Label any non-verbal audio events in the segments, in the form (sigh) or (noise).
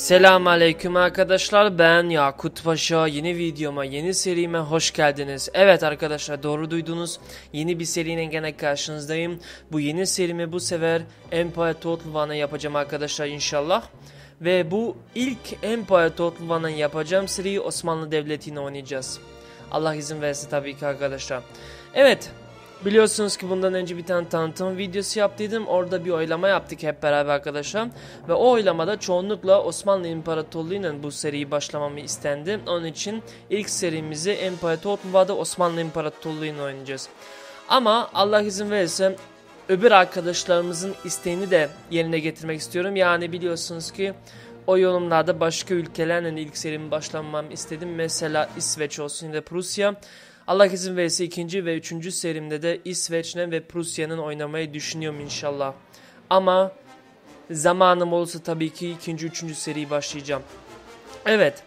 Selam aleyküm arkadaşlar ben Yakut Paşa yeni videoma yeni serime hoş geldiniz. Evet arkadaşlar doğru duydunuz yeni bir seriyle gene karşınızdayım. Bu yeni serimi bu sefer Empire Total One'a yapacağım arkadaşlar inşallah. Ve bu ilk Empire Total One'a yapacağım seriyi Osmanlı Devleti'ni oynayacağız. Allah izin versin tabii ki arkadaşlar. Evet Biliyorsunuz ki bundan önce bir tane tanıtım videosu yaptıydım. Orada bir oylama yaptık hep beraber arkadaşlar. Ve o oylamada çoğunlukla Osmanlı İmparatorluğu'yla bu seriyi başlamamı istendi. Onun için ilk serimizi İmparatorluğu'da Osmanlı İmparatorluğu'yla oynayacağız. Ama Allah izin verirse öbür arkadaşlarımızın isteğini de yerine getirmek istiyorum. Yani biliyorsunuz ki o yorumlarda başka ülkelerle ilk serimi başlamam istedim. Mesela İsveç olsun ya da Prusya. Allah izin verirse ikinci ve üçüncü serimde de İsveç'le ve Prusya'nın oynamayı düşünüyorum inşallah. Ama zamanım olursa tabii ki ikinci, üçüncü seriyi başlayacağım. Evet.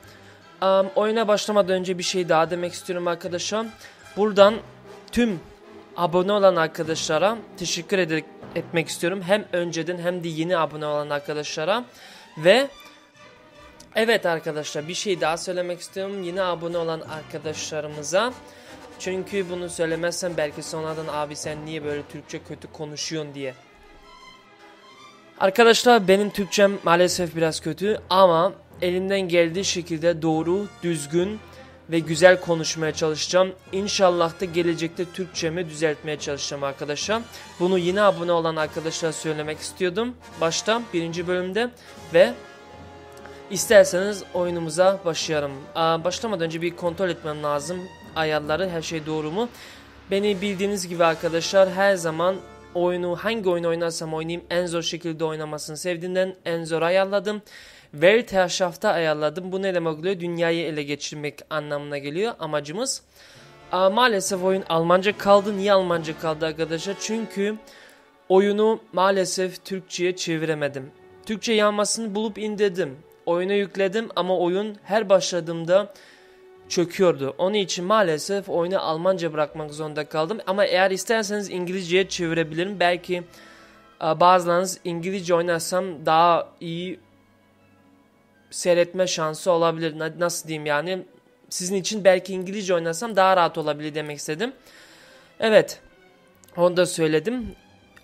Um, oyuna başlamadan önce bir şey daha demek istiyorum arkadaşlar. Buradan tüm abone olan arkadaşlara teşekkür ederek etmek istiyorum. Hem önceden hem de yeni abone olan arkadaşlara. Ve evet arkadaşlar bir şey daha söylemek istiyorum. Yeni abone olan arkadaşlarımıza çünkü bunu söylemezsen belki sonradan abi sen niye böyle Türkçe kötü konuşuyorsun diye. Arkadaşlar benim Türkçem maalesef biraz kötü ama elimden geldiği şekilde doğru, düzgün ve güzel konuşmaya çalışacağım. İnşallah da gelecekte Türkçemi düzeltmeye çalışacağım arkadaşlar. Bunu yeni abone olan arkadaşlara söylemek istiyordum. Başta birinci bölümde ve isterseniz oyunumuza başlayalım. Başlamadan önce bir kontrol etmem lazım ayarları her şey doğru mu? Beni bildiğiniz gibi arkadaşlar her zaman oyunu hangi oyun oynarsam oynayayım en zor şekilde oynamasını sevdiğinden en zor ayarladım. Weltherrschaft'a ayarladım. Bu ne demek oluyor? Dünyayı ele geçirmek anlamına geliyor amacımız. Aa, maalesef oyun Almanca kaldı. Niye Almanca kaldı arkadaşlar? Çünkü oyunu maalesef Türkçe'ye çeviremedim. Türkçe yanmasını bulup indirdim. Oyuna yükledim ama oyun her başladığımda çöküyordu. Onun için maalesef oyunu Almanca bırakmak zorunda kaldım. Ama eğer isterseniz İngilizceye çevirebilirim. Belki e, bazılarınız İngilizce oynarsam daha iyi seyretme şansı olabilir. Nasıl diyeyim yani sizin için belki İngilizce oynasam daha rahat olabilir demek istedim. Evet onu da söyledim.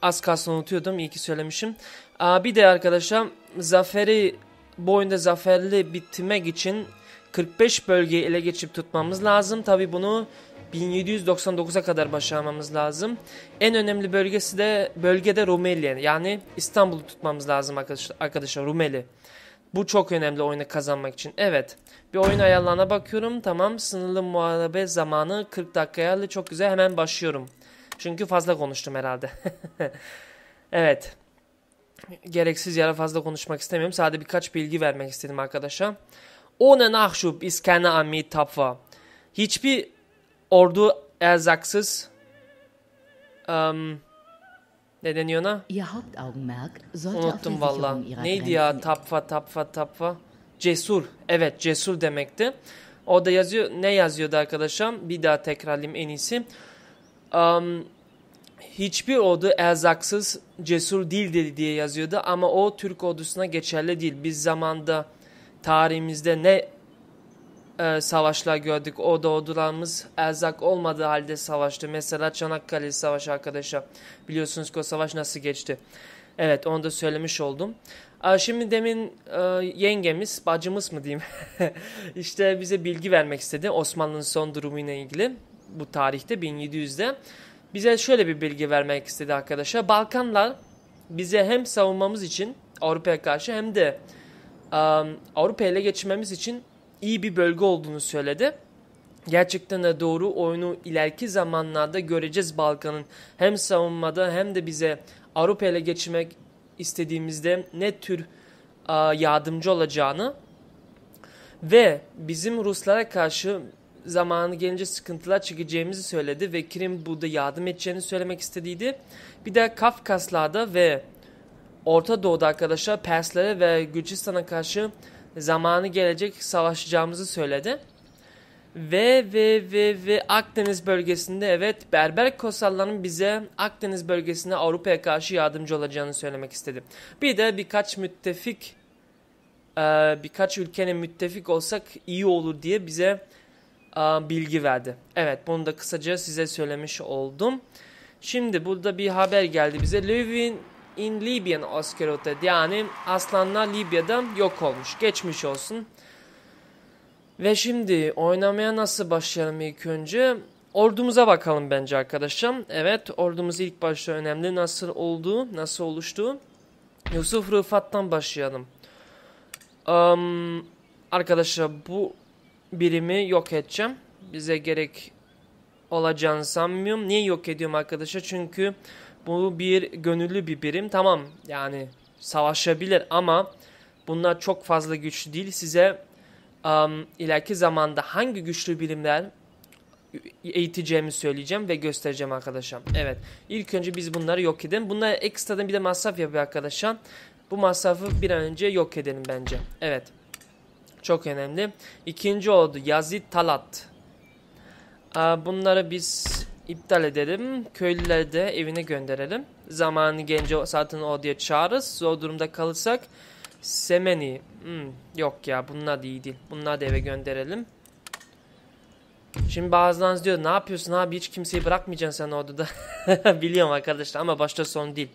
Az kalsın unutuyordum iyi ki söylemişim. Bir de arkadaşlar zaferi bu oyunda zaferli bitirmek için 45 bölgeyi ele geçip tutmamız lazım. Tabi bunu 1799'a kadar başarmamız lazım. En önemli bölgesi de bölgede Rumeli yani İstanbul'u tutmamız lazım arkadaşlar, arkadaşlar Rumeli. Bu çok önemli oyunu kazanmak için. Evet bir oyun ayarlarına bakıyorum. Tamam sınırlı muharebe zamanı 40 dakika ayarlı çok güzel hemen başlıyorum. Çünkü fazla konuştum herhalde. (laughs) evet. Gereksiz yere fazla konuşmak istemiyorum. Sadece birkaç bilgi vermek istedim arkadaşa. Ohne Nachschub ist keine Armee tapfer. Hiçbir ordu erzaksız um, ne deniyor ona? Unuttum valla. Neydi ya tapfa tapfa tapfa? Cesur. Evet cesur demekti. Orada yazıyor. Ne yazıyordu arkadaşım? Bir daha tekrarlayayım en iyisi. Um, hiçbir ordu erzaksız cesur değildir diye yazıyordu ama o Türk ordusuna geçerli değil. Biz zamanda tarihimizde ne e, savaşlar gördük. O ordularımız erzak olmadığı halde savaştı. Mesela Çanakkale Savaşı arkadaşlar. Biliyorsunuz ki o savaş nasıl geçti. Evet onu da söylemiş oldum. E, şimdi demin e, yengemiz, bacımız mı diyeyim, (laughs) işte bize bilgi vermek istedi Osmanlı'nın son durumuyla ilgili. Bu tarihte 1700'de. Bize şöyle bir bilgi vermek istedi arkadaşlar. Balkanlar bize hem savunmamız için Avrupa'ya karşı hem de Avrupa ele geçirmemiz için iyi bir bölge olduğunu söyledi. Gerçekten de doğru oyunu ileriki zamanlarda göreceğiz Balkan'ın hem savunmada hem de bize Avrupa ele geçirmek istediğimizde ne tür yardımcı olacağını ve bizim Ruslara karşı zamanı gelince sıkıntılar çekeceğimizi söyledi ve Krim burada yardım edeceğini söylemek istediydi. Bir de Kafkaslar'da ve Orta Doğu'da arkadaşlar Perslere ve Gürcistan'a karşı zamanı gelecek savaşacağımızı söyledi. Ve ve ve ve Akdeniz bölgesinde evet Berber Kosalların bize Akdeniz bölgesinde Avrupa'ya karşı yardımcı olacağını söylemek istedim. Bir de birkaç müttefik e, birkaç ülkenin müttefik olsak iyi olur diye bize e, bilgi verdi. Evet bunu da kısaca size söylemiş oldum. Şimdi burada bir haber geldi bize. Lövin in Libyan askerotet yani aslanlar Libya'da yok olmuş. Geçmiş olsun. Ve şimdi oynamaya nasıl başlayalım ilk önce? Ordumuza bakalım bence arkadaşlar. Evet ordumuz ilk başta önemli. Nasıl olduğu, nasıl oluştu. Yusuf Rıfat'tan başlayalım. Um, arkadaşlar bu birimi yok edeceğim. Bize gerek olacağını sanmıyorum. Niye yok ediyorum arkadaşlar? Çünkü bu bir gönüllü bir birim. Tamam yani savaşabilir ama bunlar çok fazla güçlü değil. Size um, ileriki zamanda hangi güçlü birimler eğiteceğimi söyleyeceğim ve göstereceğim arkadaşlar. Evet. İlk önce biz bunları yok edelim. Bunlar ekstradan bir de masraf yapıyor arkadaşlar. Bu masrafı bir an önce yok edelim bence. Evet. Çok önemli. İkinci oldu. Yazid Talat. Bunları biz iptal edelim. Köylüleri de evine gönderelim. Zamanı gelince zaten o diye çağırırız. Zor durumda kalırsak Semeni. Hmm, yok ya bunlar da iyi değil. Bunları da eve gönderelim. Şimdi bazılarınız diyor ne yapıyorsun abi hiç kimseyi bırakmayacaksın sen odada. (laughs) Biliyorum arkadaşlar ama başta sorun değil.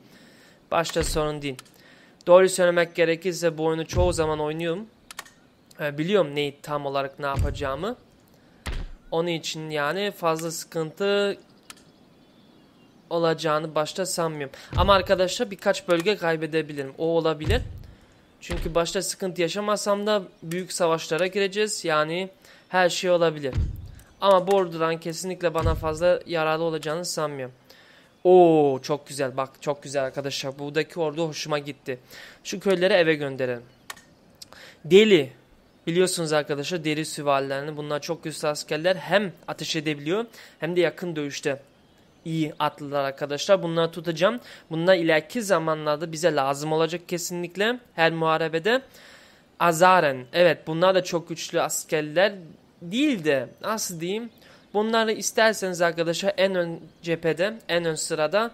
Başta sorun değil. Doğru söylemek gerekirse bu oyunu çoğu zaman oynuyorum. Ee, biliyorum neyi tam olarak ne yapacağımı. Onun için yani fazla sıkıntı olacağını başta sanmıyorum. Ama arkadaşlar birkaç bölge kaybedebilirim. O olabilir. Çünkü başta sıkıntı yaşamasam da büyük savaşlara gireceğiz. Yani her şey olabilir. Ama bu ordudan kesinlikle bana fazla yararlı olacağını sanmıyorum. Oo çok güzel bak çok güzel arkadaşlar. Buradaki ordu hoşuma gitti. Şu köyleri eve gönderelim. Deli. Biliyorsunuz arkadaşlar deri süvarilerini bunlar çok güçlü askerler. Hem ateş edebiliyor hem de yakın dövüşte iyi atlılar arkadaşlar. Bunları tutacağım. Bunlar ileriki zamanlarda bize lazım olacak kesinlikle. Her muharebede. Azaren. Evet bunlar da çok güçlü askerler değil de nasıl diyeyim. Bunları isterseniz arkadaşlar en ön cephede, en ön sırada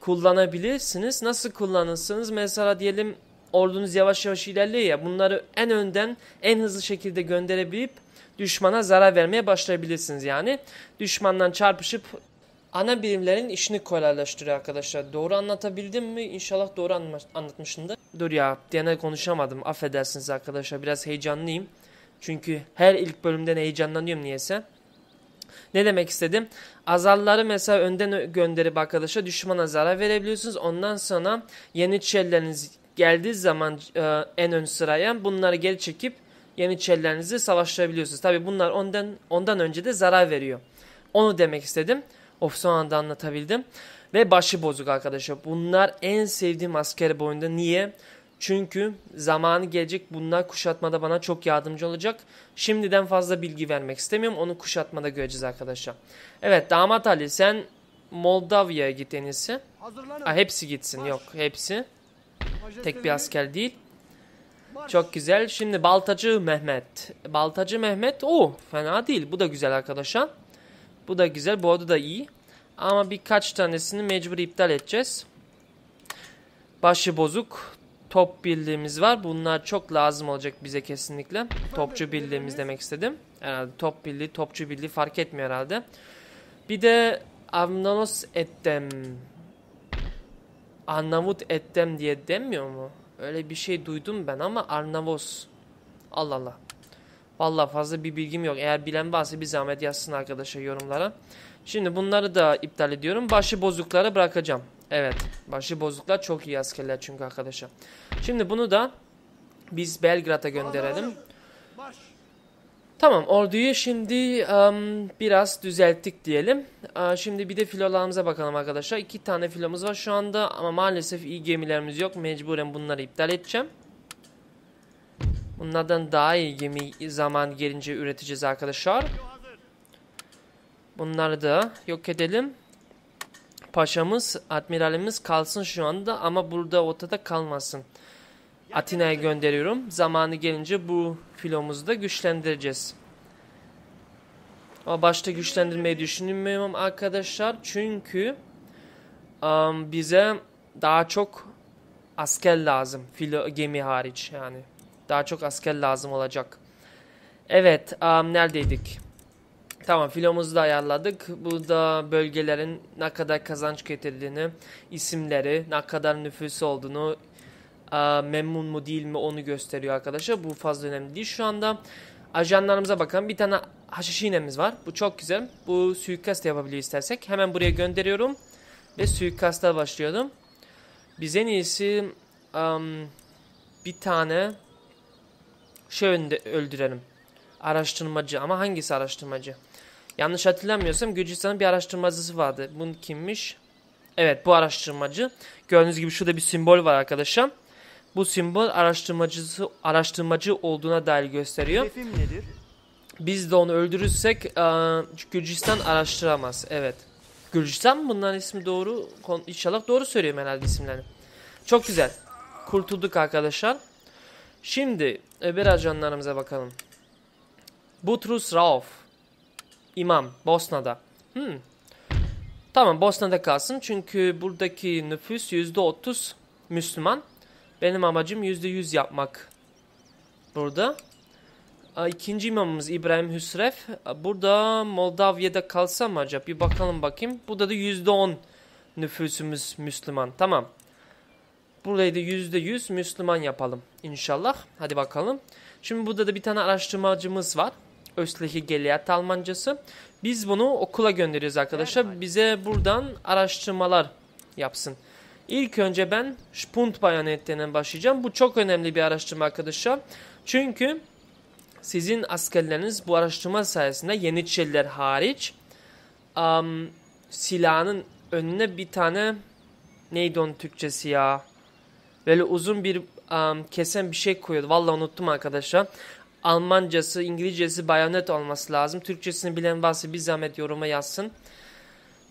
kullanabilirsiniz. Nasıl kullanırsınız? Mesela diyelim ordunuz yavaş yavaş ilerliyor ya bunları en önden en hızlı şekilde gönderebilip düşmana zarar vermeye başlayabilirsiniz yani. Düşmandan çarpışıp ana birimlerin işini kolaylaştırıyor arkadaşlar. Doğru anlatabildim mi? İnşallah doğru anlatmışımdır. Dur ya diye konuşamadım. Affedersiniz arkadaşlar biraz heyecanlıyım. Çünkü her ilk bölümden heyecanlanıyorum niyeyse. Ne demek istedim? Azalları mesela önden gönderip arkadaşa düşmana zarar verebiliyorsunuz. Ondan sonra Yeniçerileriniz geldiği zaman e, en ön sıraya bunları geri çekip Yeniçerilerinizi savaştırabiliyorsunuz. Tabi bunlar ondan ondan önce de zarar veriyor. Onu demek istedim. Of son anda anlatabildim. Ve başı bozuk arkadaşlar. Bunlar en sevdiğim asker boyunda. Niye? Çünkü zamanı gelecek bunlar kuşatmada bana çok yardımcı olacak. Şimdiden fazla bilgi vermek istemiyorum. Onu kuşatmada göreceğiz arkadaşlar. Evet damat Ali sen Moldavya'ya git en iyisi. Ha, hepsi gitsin. Marş. Yok hepsi. Tek bir asker değil. Çok güzel. Şimdi Baltacı Mehmet. Baltacı Mehmet o fena değil. Bu da güzel arkadaşlar. Bu da güzel. Bu arada da iyi. Ama birkaç tanesini mecbur iptal edeceğiz. Başı bozuk top birliğimiz var. Bunlar çok lazım olacak bize kesinlikle. Topçu birliğimiz demek istedim. Herhalde top birliği, topçu birliği fark etmiyor herhalde. Bir de Avnanos ettem. Arnavut ettem diye demiyor mu? Öyle bir şey duydum ben ama Arnavos. Allah Allah. Vallahi fazla bir bilgim yok. Eğer bilen varsa bir zahmet yazsın arkadaşlar yorumlara. Şimdi bunları da iptal ediyorum. Başı bozukları bırakacağım. Evet. Başı bozuklar çok iyi askerler çünkü arkadaşlar. Şimdi bunu da biz Belgrad'a gönderelim. Tamam orduyu şimdi um, biraz düzelttik diyelim. Uh, şimdi bir de filolarımıza bakalım arkadaşlar. İki tane filomuz var şu anda ama maalesef iyi gemilerimiz yok. Mecburen bunları iptal edeceğim. Bunlardan daha iyi gemi zaman gelince üreteceğiz arkadaşlar. Bunları da yok edelim. Paşamız, admiralimiz kalsın şu anda ama burada ortada kalmasın. Atina'ya gönderiyorum. Zamanı gelince bu filomuzu da güçlendireceğiz. Ama başta güçlendirmeyi düşünmüyorum arkadaşlar. Çünkü um, bize daha çok asker lazım. Filo, gemi hariç yani. Daha çok asker lazım olacak. Evet um, neredeydik? Tamam filomuzu da ayarladık. Burada bölgelerin ne kadar kazanç getirdiğini, isimleri, ne kadar nüfusu olduğunu, a, memnun mu değil mi onu gösteriyor arkadaşlar. Bu fazla önemli değil şu anda. Ajanlarımıza bakalım. Bir tane haşişinemiz var. Bu çok güzel. Bu suikast yapabiliyor istersek. Hemen buraya gönderiyorum. Ve suikasta başlıyorum. Biz en iyisi um, bir tane şey öldürelim. Araştırmacı ama hangisi araştırmacı? Yanlış hatırlamıyorsam Gürcistan'ın bir araştırmacısı vardı. Bu kimmiş? Evet bu araştırmacı. Gördüğünüz gibi şurada bir simbol var arkadaşlar. Bu simbol araştırmacısı araştırmacı olduğuna dair gösteriyor. nedir? Biz de onu öldürürsek e, Gürcistan araştıramaz. Evet. Gürcistan bunların ismi doğru. İnşallah doğru söylüyorum herhalde isimlerini. Çok güzel. Kurtulduk arkadaşlar. Şimdi öbür ajanlarımıza bakalım. Butrus Rauf. İmam Bosna'da. Hmm. Tamam Bosna'da kalsın çünkü buradaki nüfus %30 Müslüman. Benim amacım %100 yapmak burada. İkinci imamımız İbrahim Hüsrev. Burada Moldavya'da kalsam mı acaba? Bir bakalım bakayım. Burada da %10 nüfusumuz Müslüman. Tamam. Burayı da %100 Müslüman yapalım inşallah. Hadi bakalım. Şimdi burada da bir tane araştırmacımız var. Östliche Gelehrte Almancası. Biz bunu okula gönderiyoruz arkadaşlar. Bize buradan araştırmalar yapsın. İlk önce ben Spund bayonetlerinden başlayacağım. Bu çok önemli bir araştırma arkadaşlar. Çünkü sizin askerleriniz bu araştırma sayesinde Yeniçeriler hariç um, silahın önüne bir tane neydi onun Türkçesi ya? Böyle uzun bir um, kesen bir şey koyuyordu. Vallahi unuttum arkadaşlar. Almancası, İngilizcesi bayonet olması lazım. Türkçesini bilen varsa bir zahmet yoruma yazsın.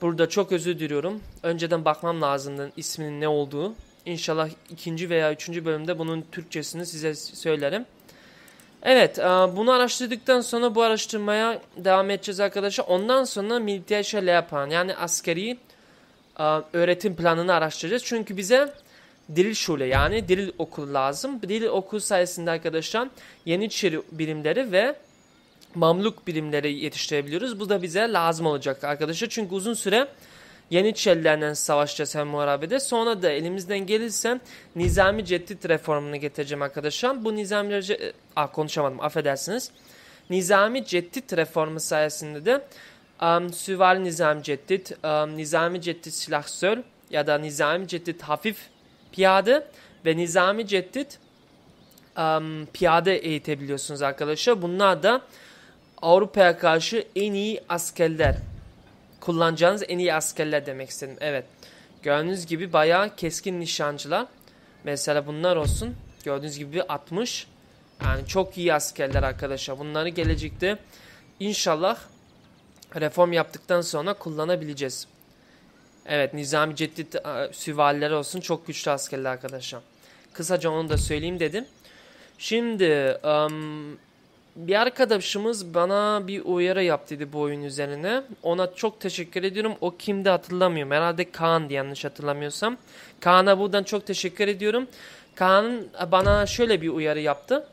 Burada çok özür diliyorum. Önceden bakmam lazımdı isminin ne olduğu. İnşallah ikinci veya üçüncü bölümde bunun Türkçesini size söylerim. Evet e, bunu araştırdıktan sonra bu araştırmaya devam edeceğiz arkadaşlar. Ondan sonra militer şeyler yapan yani askeri e, öğretim planını araştıracağız. Çünkü bize Diril Şule yani diril okul lazım. Diril okul sayesinde arkadaşlar Yeniçeri birimleri ve Mamluk birimleri yetiştirebiliyoruz. Bu da bize lazım olacak arkadaşlar. Çünkü uzun süre Yeniçerilerle savaşacağız hem muharebede. Sonra da elimizden gelirse Nizami Ceddit reformunu getireceğim arkadaşlar. Bu Nizami... Ah konuşamadım affedersiniz. Nizami Ceddit reformu sayesinde de um, Süvari Nizami Ceddit, um, Nizami Ceddit Silahsör ya da Nizami Ceddit Hafif Piyade ve Nizami Ceddit um, piyade eğitebiliyorsunuz arkadaşlar. Bunlar da Avrupa'ya karşı en iyi askerler. Kullanacağınız en iyi askerler demek istedim. Evet. Gördüğünüz gibi bayağı keskin nişancılar. Mesela bunlar olsun. Gördüğünüz gibi 60. Yani çok iyi askerler arkadaşlar. Bunları gelecekte inşallah reform yaptıktan sonra kullanabileceğiz. Evet Nizami Ceddit süvarileri olsun çok güçlü askerler arkadaşlar. Kısaca onu da söyleyeyim dedim. Şimdi um, bir arkadaşımız bana bir uyarı yaptıydı bu oyun üzerine. Ona çok teşekkür ediyorum. O kimdi hatırlamıyorum. Herhalde Kaan diye yanlış hatırlamıyorsam. Kaan'a buradan çok teşekkür ediyorum. Kaan bana şöyle bir uyarı yaptı.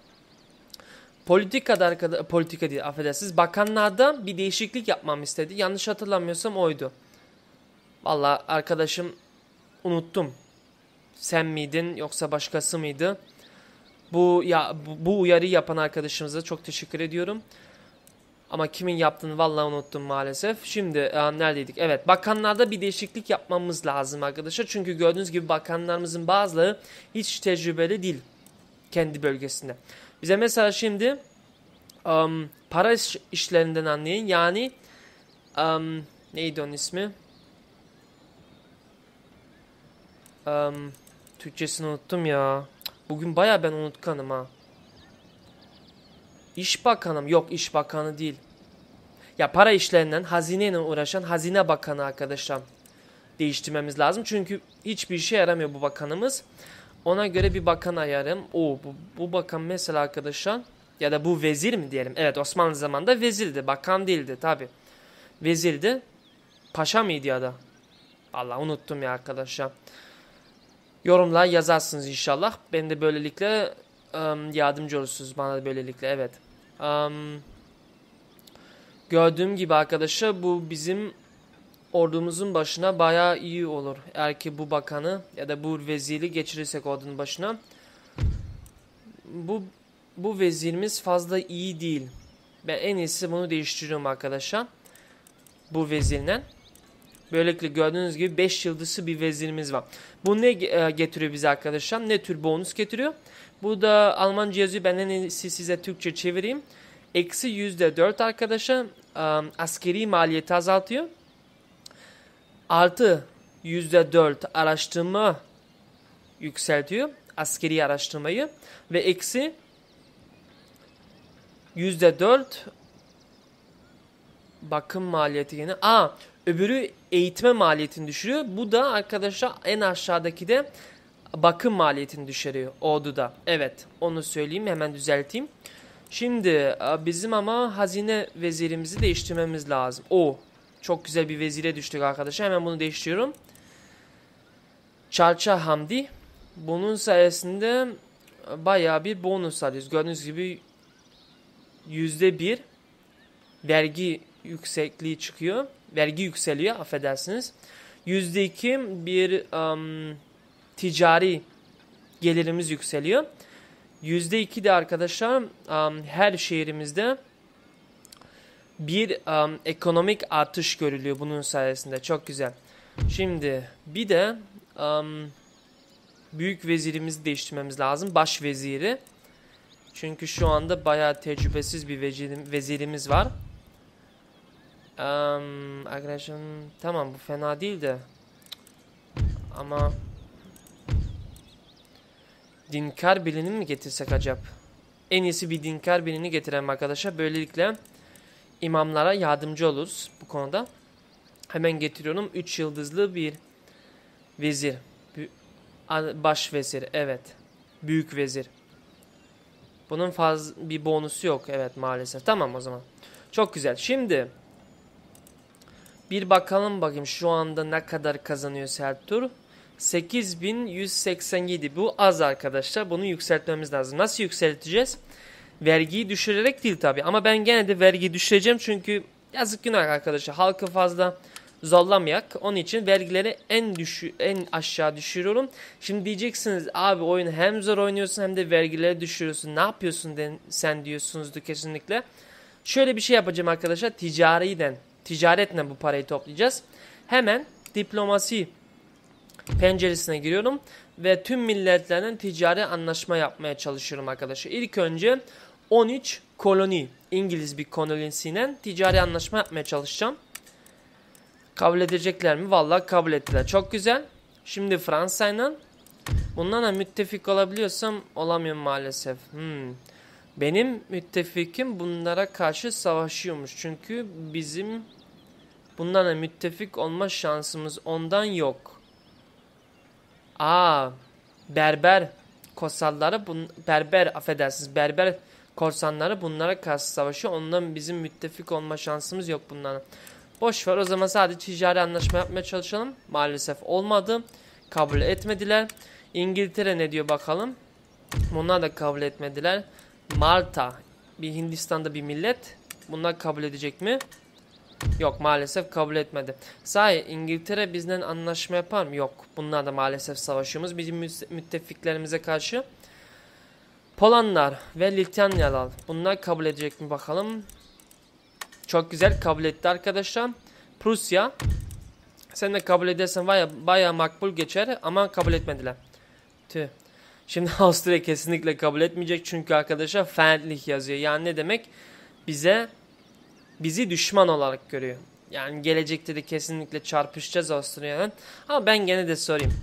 Politikada politika değil affedersiniz. Bakanlarda bir değişiklik yapmam istedi. Yanlış hatırlamıyorsam oydu. Valla arkadaşım unuttum. Sen miydin yoksa başkası mıydı? Bu ya bu, uyarıyı yapan arkadaşımıza çok teşekkür ediyorum. Ama kimin yaptığını vallahi unuttum maalesef. Şimdi e, neredeydik? Evet bakanlarda bir değişiklik yapmamız lazım arkadaşlar. Çünkü gördüğünüz gibi bakanlarımızın bazıları hiç tecrübeli değil kendi bölgesinde. Bize mesela şimdi um, para iş, işlerinden anlayın. Yani um, neydi onun ismi? Um, Türkçesini unuttum ya. Bugün baya ben unutkanım ha. İş bakanım. Yok iş bakanı değil. Ya para işlerinden hazineyle uğraşan hazine bakanı arkadaşlar değiştirmemiz lazım. Çünkü hiçbir işe yaramıyor bu bakanımız. Ona göre bir bakan ayarım. O bu, bu bakan mesela arkadaşlar ya da bu vezir mi diyelim? Evet Osmanlı zamanında vezirdi. Bakan değildi tabi. Vezirdi. Paşa mıydı ya da? Allah unuttum ya arkadaşlar. Yorumlar yazarsınız inşallah. Ben de böylelikle um, yardımcı olursunuz bana da böylelikle evet. Um, gördüğüm gibi arkadaşlar bu bizim ordumuzun başına bayağı iyi olur. Eğer ki bu bakanı ya da bu veziri geçirirsek ordunun başına. Bu bu vezirimiz fazla iyi değil. Ben en iyisi bunu değiştiriyorum arkadaşlar. Bu vezirle. Böylelikle gördüğünüz gibi 5 yıldızlı bir vezirimiz var. Bu ne e, getiriyor bize arkadaşlar? Ne tür bonus getiriyor? Bu da Almanca yazıyor. Ben en iyisi size Türkçe çevireyim. Eksi %4 arkadaşlar um, askeri maliyeti azaltıyor. Artı %4 araştırma yükseltiyor. Askeri araştırmayı. Ve eksi %4 bakım maliyeti yine. Aa öbürü eğitme maliyetini düşürüyor. Bu da arkadaşlar en aşağıdaki de bakım maliyetini düşürüyor orduda. Evet onu söyleyeyim hemen düzelteyim. Şimdi bizim ama hazine vezirimizi değiştirmemiz lazım. O çok güzel bir vezire düştük arkadaşlar. Hemen bunu değiştiriyorum. Çarça Hamdi. Bunun sayesinde bayağı bir bonus alıyoruz. Gördüğünüz gibi yüzde bir vergi yüksekliği çıkıyor. Vergi yükseliyor affedersiniz. Yüzde iki bir um, ticari gelirimiz yükseliyor. Yüzde iki de arkadaşlar um, her şehrimizde bir um, ekonomik artış görülüyor bunun sayesinde. Çok güzel. Şimdi bir de um, büyük vezirimizi değiştirmemiz lazım. Baş veziri. Çünkü şu anda bayağı tecrübesiz bir vezirimiz var. Um, arkadaşım tamam bu fena değil de ama dinkar birini mi getirsek acaba? En iyisi bir dinkar birini getirelim arkadaşlar. Böylelikle imamlara yardımcı oluruz bu konuda. Hemen getiriyorum. 3 yıldızlı bir vezir. Baş vezir. Evet. Büyük vezir. Bunun fazla bir bonusu yok. Evet maalesef. Tamam o zaman. Çok güzel. Şimdi bir bakalım bakayım şu anda ne kadar kazanıyor Seltur. 8187 bu az arkadaşlar. Bunu yükseltmemiz lazım. Nasıl yükselteceğiz? Vergiyi düşürerek değil tabi ama ben gene de vergi düşüreceğim çünkü yazık günah arkadaşlar. Halkı fazla zorlamayak. Onun için vergileri en düşü en aşağı düşürüyorum. Şimdi diyeceksiniz abi oyunu hem zor oynuyorsun hem de vergileri düşürüyorsun. Ne yapıyorsun den, sen diyorsunuzdu kesinlikle. Şöyle bir şey yapacağım arkadaşlar. Ticariden, ticaretle bu parayı toplayacağız. Hemen diplomasi penceresine giriyorum ve tüm milletlerden ticari anlaşma yapmaya çalışıyorum arkadaşlar. İlk önce 13 koloni İngiliz bir kolonisiyle ticari anlaşma yapmaya çalışacağım. Kabul edecekler mi? Vallahi kabul ettiler. Çok güzel. Şimdi Fransa'yla bundan müttefik olabiliyorsam olamıyorum maalesef. Hmm. Benim müttefikim bunlara karşı savaşıyormuş. Çünkü bizim bunlarla müttefik olma şansımız ondan yok. Aa, berber kosalları, bun, berber affedersiniz, berber korsanları bunlara karşı savaşıyor. Ondan bizim müttefik olma şansımız yok bunların. Boş ver o zaman sadece ticari anlaşma yapmaya çalışalım. Maalesef olmadı. Kabul etmediler. İngiltere ne diyor bakalım. Bunlar da kabul etmediler. Malta bir Hindistan'da bir millet. Bunlar kabul edecek mi? Yok maalesef kabul etmedi. Sahi İngiltere bizden anlaşma yapar mı? Yok. Bunlar da maalesef savaşıyoruz bizim müttefiklerimize karşı. Polanlar ve Litvanyalar bunlar kabul edecek mi bakalım. Çok güzel kabul etti arkadaşlar. Prusya sen de kabul edersen baya, baya makbul geçer ama kabul etmediler. Tüh. Şimdi (laughs) Avusturya kesinlikle kabul etmeyecek çünkü arkadaşlar Feindlich yazıyor. Yani ne demek? Bize bizi düşman olarak görüyor. Yani gelecekte de kesinlikle çarpışacağız Avusturya'dan. Ama ben gene de sorayım.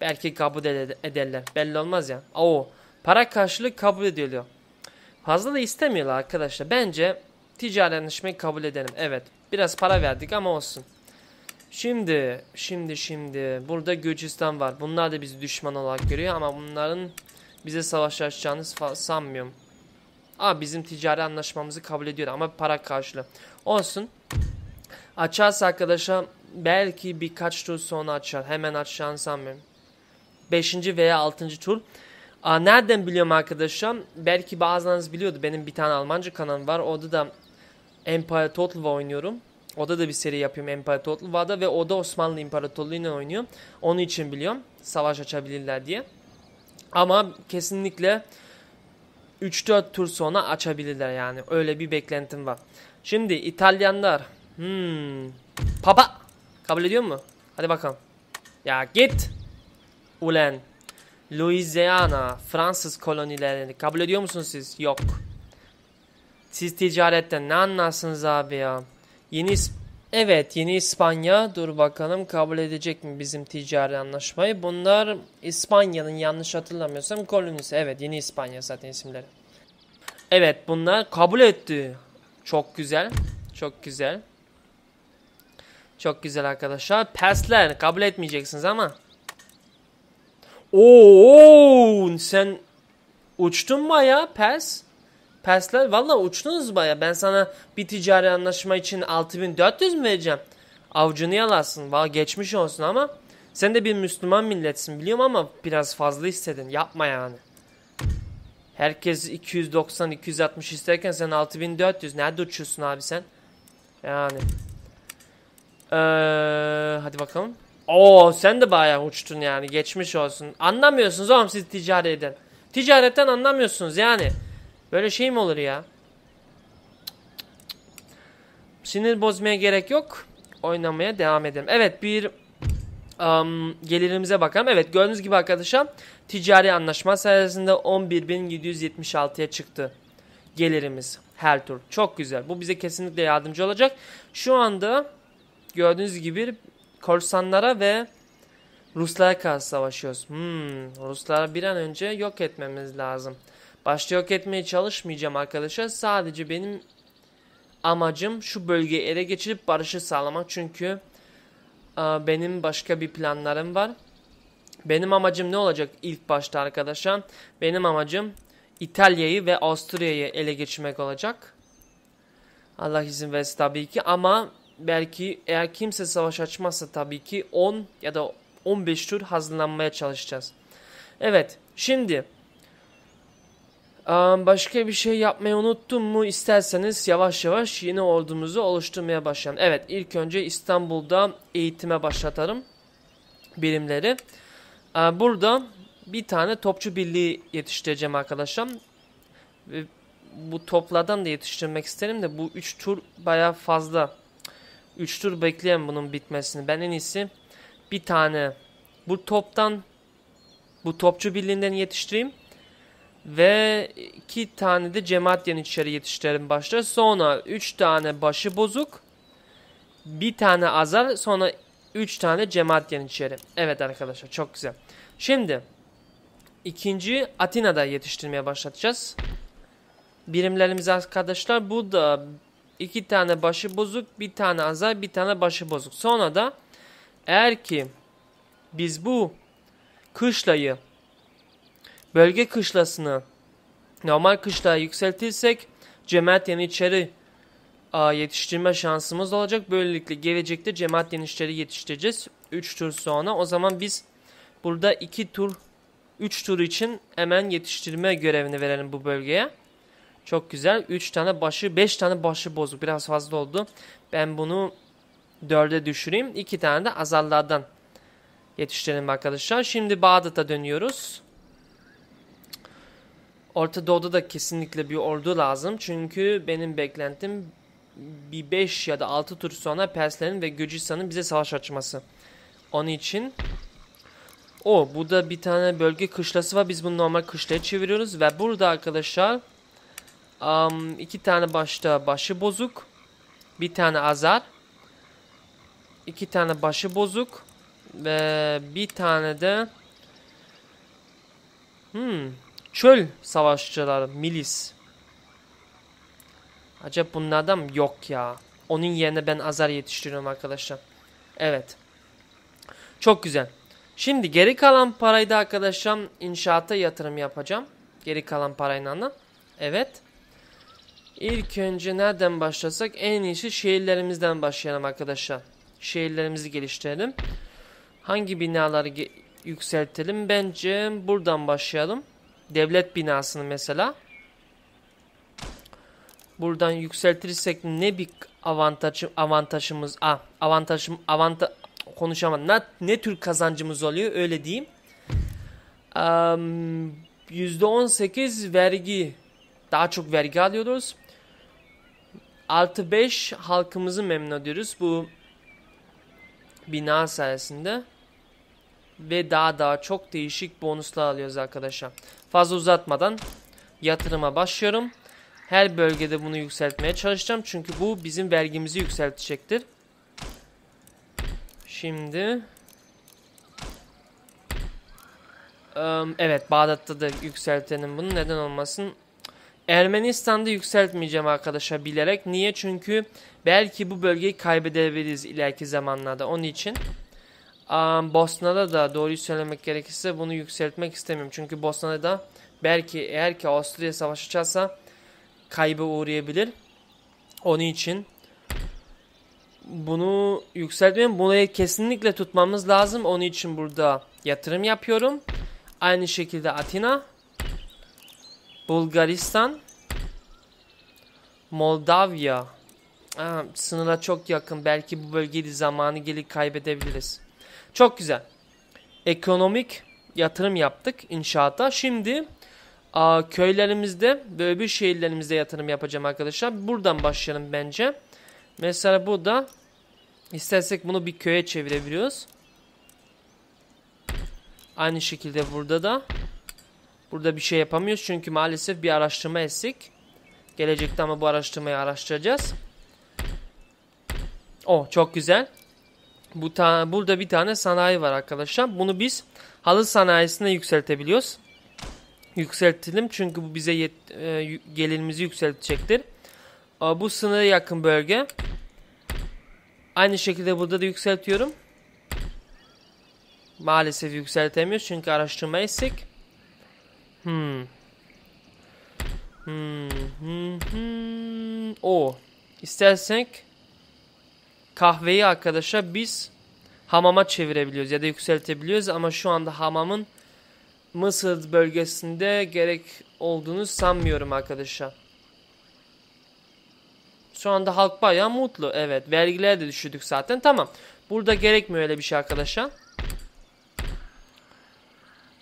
Belki kabul ederler. Belli olmaz ya. Oo, para karşılığı kabul ediliyor. Fazla da istemiyorlar arkadaşlar. Bence ticari anlaşmayı kabul edelim. Evet. Biraz para verdik ama olsun. Şimdi, şimdi, şimdi. Burada Gürcistan var. Bunlar da bizi düşman olarak görüyor ama bunların bize savaş açacağını sanmıyorum. Aa bizim ticari anlaşmamızı kabul ediyor ama para karşılığı. Olsun. Açarsa arkadaşlar belki birkaç tur sonra açar. Hemen açacağını sanmıyorum. Beşinci veya altıncı tur. Aa, nereden biliyorum arkadaşlar? Belki bazılarınız biliyordu. Benim bir tane Almanca kanalım var. Orada da Empire Total oynuyorum. Orada da bir seri yapıyorum Empire Total War'da ve o da Osmanlı İmparatorluğu'yla oynuyor. Onun için biliyorum. Savaş açabilirler diye. Ama kesinlikle 3-4 tur sonra açabilirler yani. Öyle bir beklentim var. Şimdi İtalyanlar. Hmm. Papa. Kabul ediyor mu? Hadi bakalım. Ya git. Ulen. Louisiana. Fransız kolonilerini kabul ediyor musunuz siz? Yok. Siz ticaretten ne anlarsınız abi ya? Yeni Evet yeni İspanya dur bakalım kabul edecek mi bizim ticari anlaşmayı? Bunlar İspanya'nın yanlış hatırlamıyorsam kolonisi. Evet yeni İspanya zaten isimleri. Evet bunlar kabul etti. Çok güzel. Çok güzel. Çok güzel arkadaşlar. Persler kabul etmeyeceksiniz ama. Oo sen uçtun baya Pers. Persler valla uçtunuz baya. Ben sana bir ticari anlaşma için 6400 mü vereceğim? Avucunu yalarsın. Valla geçmiş olsun ama sen de bir Müslüman milletsin biliyorum ama biraz fazla istedin. Yapma yani. Herkes 290 260 isterken sen 6400 nerede uçuyorsun abi sen? Yani. Ee, hadi bakalım. Oo sen de bayağı uçtun yani geçmiş olsun. Anlamıyorsunuz oğlum siz ticaretten. Ticaretten anlamıyorsunuz yani. Böyle şey mi olur ya? Sinir bozmaya gerek yok. Oynamaya devam edelim. Evet bir um, gelirimize bakalım. Evet gördüğünüz gibi arkadaşlar ticari anlaşma sayesinde 11.776'ya çıktı gelirimiz her tur. Çok güzel. Bu bize kesinlikle yardımcı olacak. Şu anda gördüğünüz gibi korsanlara ve Ruslara karşı savaşıyoruz. Hmm, Rusları bir an önce yok etmemiz lazım. Başta yok etmeye çalışmayacağım arkadaşlar. Sadece benim amacım şu bölgeyi ele geçirip barışı sağlamak. Çünkü a, benim başka bir planlarım var. Benim amacım ne olacak ilk başta arkadaşlar? Benim amacım İtalya'yı ve Avusturya'yı ele geçirmek olacak. Allah izin versin tabii ki ama belki eğer kimse savaş açmazsa tabii ki 10 ya da 15 tur hazırlanmaya çalışacağız. Evet şimdi başka bir şey yapmayı unuttum mu isterseniz yavaş yavaş yeni ordumuzu oluşturmaya başlayalım. Evet ilk önce İstanbul'da eğitime başlatalım birimleri. Burada bir tane topçu birliği yetiştireceğim arkadaşlar. Bu toplardan da yetiştirmek isterim de bu 3 tur baya fazla. 3 tur bekleyen bunun bitmesini. Ben en iyisi bir tane bu toptan bu topçu birliğinden yetiştireyim. Ve iki tane de cemaat yeniçeri yetiştirelim başta. Sonra üç tane başı bozuk. Bir tane azar. Sonra üç tane cemaat yeniçeri. Evet arkadaşlar çok güzel. Şimdi ikinci Atina'da yetiştirmeye başlatacağız. Birimlerimiz arkadaşlar bu da iki tane başı bozuk, bir tane azar, bir tane başı bozuk. Sonra da eğer ki biz bu kışlayı bölge kışlasını normal kışlığa yükseltirsek cemaat yeniçeri yetiştirme şansımız olacak. Böylelikle gelecekte cemaat yeniçeri yetiştireceğiz. 3 tur sonra. O zaman biz burada 2 tur 3 tur için hemen yetiştirme görevini verelim bu bölgeye. Çok güzel. 3 tane başı 5 tane başı bozuk. Biraz fazla oldu. Ben bunu 4'e düşüreyim. 2 tane de azallardan yetiştirelim arkadaşlar. Şimdi Bağdat'a dönüyoruz. Orta Doğu'da da kesinlikle bir ordu lazım. Çünkü benim beklentim bir 5 ya da 6 tur sonra Perslerin ve Gürcistan'ın bize savaş açması. Onun için o burada bir tane bölge kışlası var. Biz bunu normal kışlaya çeviriyoruz ve burada arkadaşlar um, iki tane başta başı bozuk, bir tane azar, iki tane başı bozuk ve bir tane de hmm, çöl savaşçıları, milis. Acaba bunlardan mı? Yok ya. Onun yerine ben azar yetiştiriyorum arkadaşlar. Evet. Çok güzel. Şimdi geri kalan parayı da arkadaşlar inşaata yatırım yapacağım. Geri kalan parayla da. Evet. İlk önce nereden başlasak en iyisi şehirlerimizden başlayalım arkadaşlar. Şehirlerimizi geliştirelim. Hangi binaları ge yükseltelim? Bence buradan başlayalım. Devlet binasını mesela buradan yükseltirsek ne bir avantaj avantajımız ah avantajım avanta konuşamam ne, ne tür kazancımız oluyor öyle diyeyim. Um, %18 vergi daha çok vergi alıyoruz. Artı 5 halkımızı memnun ediyoruz bu bina sayesinde. Ve daha daha çok değişik bonuslar alıyoruz arkadaşlar. Fazla uzatmadan yatırıma başlıyorum. Her bölgede bunu yükseltmeye çalışacağım. Çünkü bu bizim vergimizi yükseltecektir. Şimdi Evet Bağdat'ta da yükseltelim bunu. Neden olmasın? Ermenistan'da yükseltmeyeceğim arkadaşlar bilerek. Niye? Çünkü belki bu bölgeyi kaybedebiliriz ileriki zamanlarda. Onun için um, Bosna'da da doğruyu söylemek gerekirse bunu yükseltmek istemiyorum. Çünkü Bosna'da da belki eğer ki Avusturya savaşacaksa kaybı uğrayabilir. Onun için bunu yükseltmeyin. Bunu kesinlikle tutmamız lazım. Onun için burada yatırım yapıyorum. Aynı şekilde Atina, Bulgaristan, Moldavya. Aa, sınıra çok yakın. Belki bu bölgeyi zamanı gelip kaybedebiliriz. Çok güzel. Ekonomik yatırım yaptık inşaata. Şimdi a, köylerimizde böyle bir şehirlerimizde yatırım yapacağım arkadaşlar. Buradan başlayalım bence. Mesela burada istersek bunu bir köye çevirebiliyoruz. Aynı şekilde burada da burada bir şey yapamıyoruz çünkü maalesef bir araştırma eksik. Gelecekte ama bu araştırmayı araştıracağız. Oh çok güzel. Bu ta burada bir tane sanayi var arkadaşlar. Bunu biz halı sanayisine yükseltebiliyoruz. Yükseltelim çünkü bu bize yet, e, gelirimizi yükseltecektir. E, bu sınıra yakın bölge. Aynı şekilde burada da yükseltiyorum. Maalesef yükseltemiyoruz çünkü araştırma eksik. Hmm. Hmm, hmm, hmm. O. İstersek kahveyi arkadaşlar biz hamama çevirebiliyoruz ya da yükseltebiliyoruz ama şu anda hamamın Mısır bölgesinde gerek olduğunu sanmıyorum arkadaşlar. Şu anda halk bayağı mutlu. Evet vergiler de düşürdük zaten. Tamam. Burada gerekmiyor öyle bir şey arkadaşlar.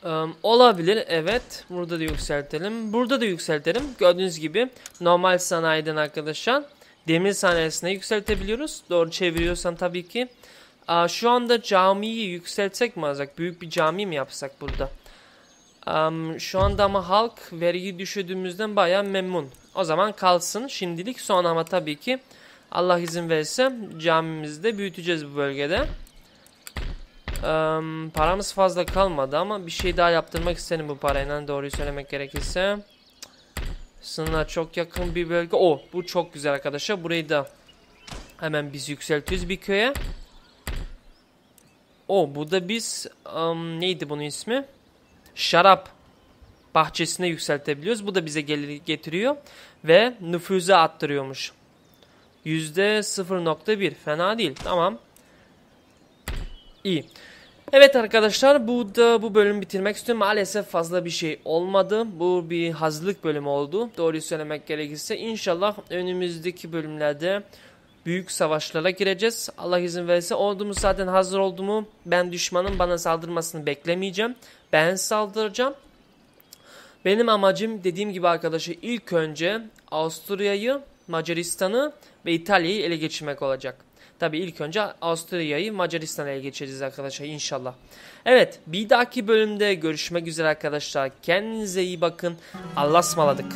Um, olabilir evet. Burada da yükseltelim. Burada da yükseltelim. Gördüğünüz gibi normal sanayiden arkadaşlar demir sanayisine yükseltebiliyoruz. Doğru çeviriyorsan tabii ki. Aa, şu anda camiyi yükseltsek mi azak? Büyük bir cami mi yapsak burada? Um, şu anda ama halk vergi düşürdüğümüzden baya memnun. O zaman kalsın şimdilik. Sonra ama tabii ki Allah izin verirse camimizi de büyüteceğiz bu bölgede. Um, paramız fazla kalmadı ama bir şey daha yaptırmak istedim bu parayla doğruyu söylemek gerekirse. Sınıra çok yakın bir bölge. O, bu çok güzel arkadaşlar. Burayı da hemen biz yükseltiyoruz bir köye. O, bu da biz um, neydi bunun ismi? Şarap bahçesine yükseltebiliyoruz. Bu da bize gelir getiriyor ve nüfuzu arttırıyormuş. %0.1 fena değil. Tamam. İyi. Evet arkadaşlar bu da bu bölümü bitirmek istiyorum. Maalesef fazla bir şey olmadı. Bu bir hazırlık bölümü oldu. Doğruyu söylemek gerekirse. İnşallah önümüzdeki bölümlerde büyük savaşlara gireceğiz. Allah izin verirse ordumuz zaten hazır oldu mu ben düşmanın bana saldırmasını beklemeyeceğim. Ben saldıracağım. Benim amacım dediğim gibi arkadaşlar ilk önce Avusturya'yı, Macaristan'ı ve İtalya'yı ele geçirmek olacak. Tabi ilk önce Avusturya'yı Macaristan'a ele geçireceğiz arkadaşlar inşallah. Evet bir dahaki bölümde görüşmek üzere arkadaşlar. Kendinize iyi bakın. Allah'a ısmarladık.